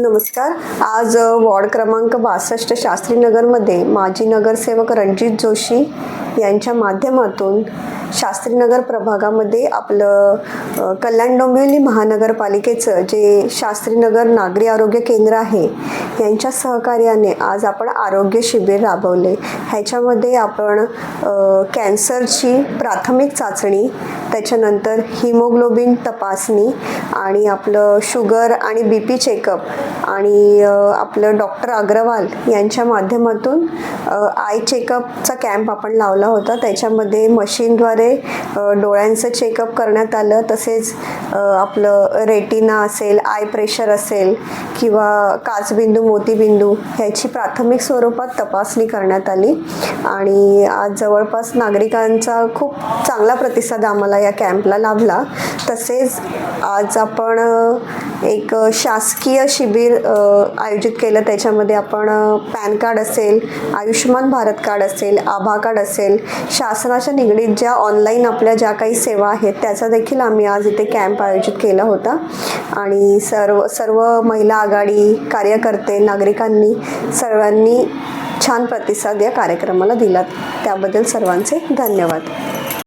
नमस्कार. आज वॉर्ड क्रमांक बासष्ट शास्त्रीनगरमध्ये माजी नगरसेवक रणजित जोशी यांच्या माध्यमातून शास्त्रीनगर प्रभागामध्ये आपलं कल्याण डोंबिवली महानगरपालिकेचं जे शास्त्रीनगर नागरी आरोग्य केंद्र आहे यांच्या सहकार्याने आज आपण आरोग्य शिबिर राबवले. ह्याच्यामध्ये आपण कॅन्सरची प्राथमिक चाचणी त्याच्यानंतर हिमोग्लोबिन तपासणी आणि आपलं शुगर आणि बी पी चेकअप आणि आपलं डॉक्टर अग्रवाल यांच्या माध्यमातून आय चेकअपचा कॅम्प आपण लावला होता. त्याच्यामध्ये मशीनद्वारे डोळ्यांचं चेकअप करण्यात आलं. तसेच आपलं रेटिना असेल आय प्रेशर असेल किंवा काचबिंदू मोतीबिंदू ह्याची प्राथमिक स्वरूपात तपासणी करण्यात आली. आणि आज जवळपास नागरिकांचा खूप चांगला प्रतिसाद आम्हाला या कॅम्पला लाभला. तसेच आज आपण एक शासकीय शिबिर आयोजित केलं. त्याच्यामध्ये आपण पॅन कार्ड असेल आयुष्यमान भारत कार्ड असेल आभा कार्ड असेल शासनाच्या निगडीत ज्या ऑनलाईन आपल्या ज्या काही सेवा आहेत त्याचा देखील आम्ही आज इथे कॅम्प आयोजित केला होता. आणि सर्व सर्व महिला आघाडी कार्यकर्ते नागरिकांनी सर्वांनी छान प्रतिसाद या कार्यक्रमाला दिला त्याबद्दल सर्वांचे धन्यवाद.